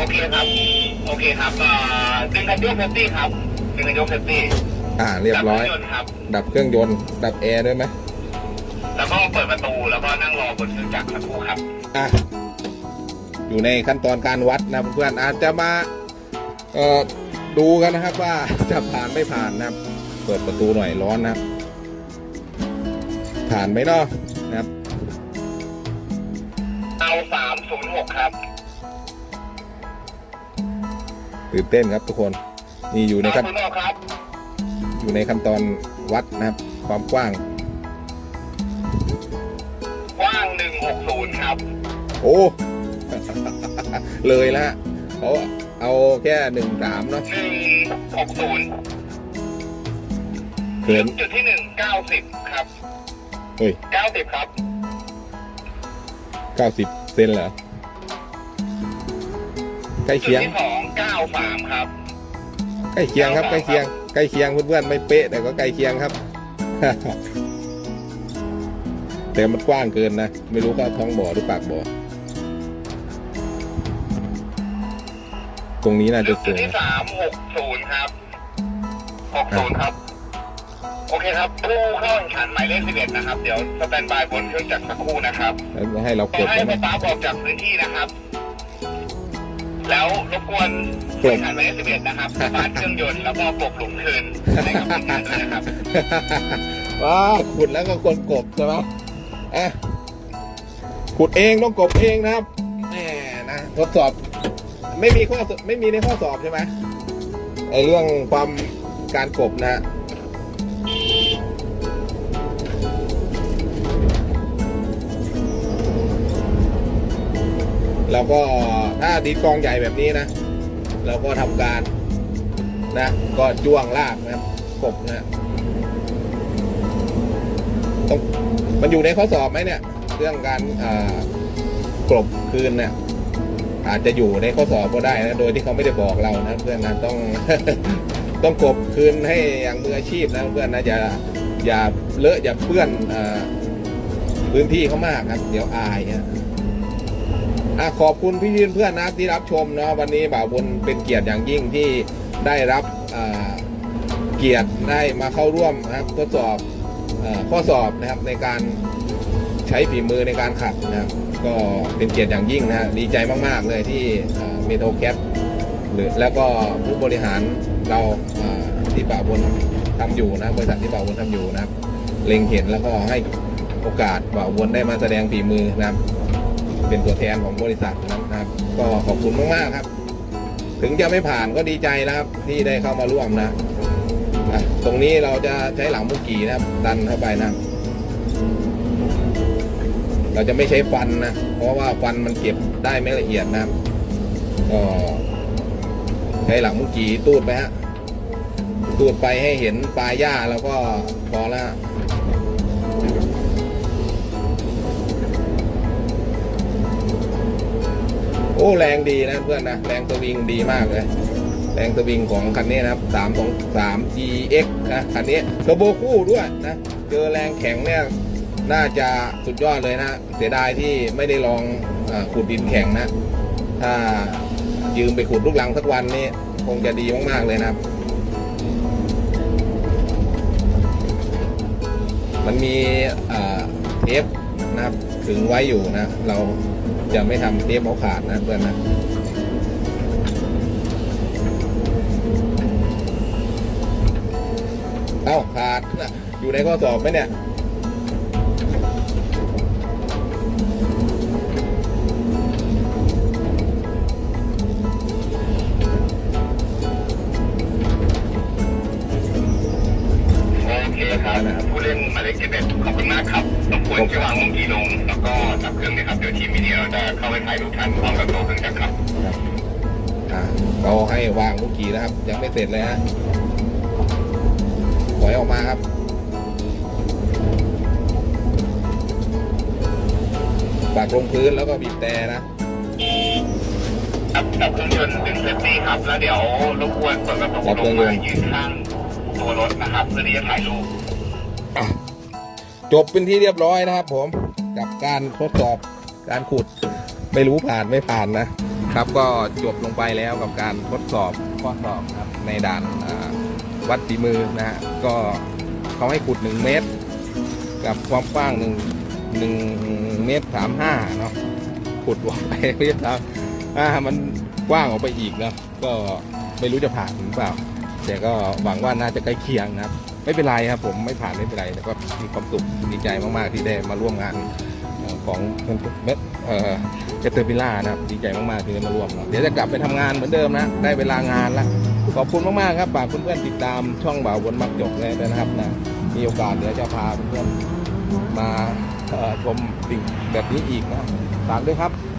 โอเคครับ โอเคครับอ่าดึงกันยกเซฟตี้ครับดึงกันยกเซฟตี้อ่าเรียบร้อย ดัเคงยนต์ครับ ดับเครื่องยนต์ ดับแอร์ด้วยไหมแล้วก็เปิดประตูแล้วก็นั่งรอบนเครื่องจักรสักครู่ครับ อะอยู่ในขั้นตอนการวัดนะเพื่อนๆอาจจะมาเอ่อดูกันนะครับว่าจะผ่านไม่ผ่านนะครับ เปิดประตูหน่อยร้อนนะครับ ผ่านไหมเนาะนะครับ เอาสามศูนย์หกครับ ตื่นเต้นครับทุกคนนี่อยู่ในสามขั้นศูนย์หกครับอยู่ในขั้นตอนวัดนะครับ ความกว้างกว้างหนึ่งหกศูนย์ครับ โอ้ เลยแล้วฮะเขาเอาแค่หนึ่งสามเนาะหนึ่งหกศูนย์เกินจุดที่หนึ่งเก้าสิบครับเฮ้ยเก้าสิบครับเก้าสิบเซนเหรอใกล้จุดเคียงที่สองเก้า สามครับ ใกล้เคียงครับใกล้เคียงใกล้เคียงเพื่อนๆไม่เป๊ะแต่ก็ใกล้เคียงครับ แต่มันกว้างเกินนะ ไม่รู้เขาท้องบ่อหรือปากบ่อตรงนี้น่าจะจุดสูงที่สามหกศูนย์ครับหกศูนย์ครับ โอเคครับผู้เข้าแข่งขันหมายเลขสิบเอ็ดนะครับ เดี๋ยวสแตนบายบนเครื่องจักรสักครู่นะครับแล้วให้เราขกอดให้ไว้สนะตาฟออกจากพื้นที่นะครับ แล้วรบกวนผู้แข่งขันหมายเลขสิบเอ็ดนะครับสตาร์ทเครื่องยนต์แล้วก็ปลบหลุมคืนให้กับทีมงานด้วยนะครับ ว้าวขุดแล้วก็คนกบใช่ไหมอะขุดเองต้องกบเองนะครับแหมนะทดสอบ ไม่มีข้อสไม่มีในข้อสอบใช่ไหมไอเรื่องความการกบนะแล้วก็ ถ้าดินกองใหญ่แบบนี้นะ เราก็ทำการนะ ก็จ้วงลากนะครับกบนะต้องมันอยู่ในข้อสอบไหมเนี่ย เรื่องการกลบคืนเนี่ยอาจจะอยู่ในข้อสอบก็ได้นะ โดยที่เขาไม่ได้บอกเรานะเพื่อนนะต้องต้องกลบคืนให้อย่างมืออาชีพนะเพื่อนนะอย่าอย่าเลอะอย่าเปื้อนอพื้นที่เขามากครับ เดี๋ยวอายนะ อะขอบคุณพี่เพื่อนๆนะที่รับชมเนาะวันนี้บ่าวบนเป็นเกียรติอย่างยิ่งที่ได้รับเกียรติได้มาเข้าร่วมนะครับทดสอบอข้อสอบนะครับในการใช้ฝีมือในการขับนะครับก็เป็นเกียรติอย่างยิ่งนะฮะดีใจมาก ๆ เลยที่เมโทแคทหรือแล้วก็ผู้บริหารเราที่ป่าบนทำอยู่นะบริษัทที่ป่าบนทำอยู่นะครับ เล็งเห็นแล้วก็ให้โอกาสป่าบนได้มาแสดงฝีมือนะครับ เป็นตัวแทนของบริษัทนะครับ ก็ขอบคุณมากๆครับ ถึงจะไม่ผ่านก็ดีใจนะครับ ที่ได้เข้ามาร่วมนะตรงนี้เราจะใช้หลังมุกี่นะครับ ดันเข้าไปนะ เราจะไม่ใช้ฟันนะ เพราะว่าฟันมันเก็บได้ไม่ละเอียดนะก็ใช้หลังมุกีตูดไปฮะตูดไปให้เห็นปลายหญ้าแล้วก็พอแล้วฮะ แรงดีนะเพื่อนนะแรงสวิงดีมากเลย แรงสวิงของคันนี้นะครับ3 2 3 GX นะคันนี้เทอร์โบคู่ด้วยนะเจอแรงแข็งเนี่ยน่าจะสุดยอดเลยนะเสียดายที่ไม่ได้ลองอขุดดินแข็งนะ ถ้ายืมไปขุดลูกลังสักวันนี่คงจะดีมากๆเลยนะครับ มันมีเทป นะครับถึงไว้อยู่นะ เราจะไม่ทำเทปเอาขาดนะเพื่อนนะเอ้าขาดนะอยู่ในข้อสอบไหมเนี่ย ผู้เล่นหมายเลขสิบเอ็ดขอบคุณมากครับรบกวนช่วยวางมุมกีลง แล้วก็จับเครื่องเลยครับ เดี๋ยวทีมวิดีโอจะเข้าไปถ่ายรูปทันพร้อมกับตัวเครื่องจักรครับอะเราให้วางลูกกีนะครับ ยังไม่เสร็จเลยฮะถอยออกมาครับปากลงพื้นแล้วก็บีบแต่นะครับดับเครื่องยนต์ดึงเซฟตี้ครับ แล้วเดี๋ยวรบกวนเปิดกระจกดับเคลรื่องงยนต์มายืนข้างตัวรถนะครับเพื่อที่จะถ่ายรูปอะ จบเป็นที่เรียบร้อยนะครับผมกับการทดสอบการขุดไม่รู้ผ่านไม่ผ่านนะครับ ก็จบลงไปแล้วกับการทดสอบข้อสอบครับในด่านวัดฝีมือนะฮะก็เขาให้ขุด 1 เมตร กับความกว้าง1 1เมตร35เนาะขุดออกไปไม่ใช่ครับอ่ามันกว้างออกไปอีกนะก็ไม่รู้จะผ่านหรือเปล่า แต่ก็หวังว่าน่าจะใกล้เคียงนะครับ ไม่เป็นไรครับผมไม่ผ่านไม่เป็นไรแต่ก็มีความสุขดีใจมากๆที่ได้มาร่วมงานของเม็ดเจเตอร์พิล่านะครับดีใจมากๆที่ได้มาร่วมเดี๋ยวจะกลับไปทำงานเหมือนเดิมนะ ได้เวลางานละขอบคุณมากๆครับฝากเพื่อนๆติดตามช่องบ่าววนมักจกเลยนะครับนะมีโอกาสเดี๋ยวจะพาเพื่อนๆมาชมสิ่งแบบนี้อีกนะฝากด้วยครับ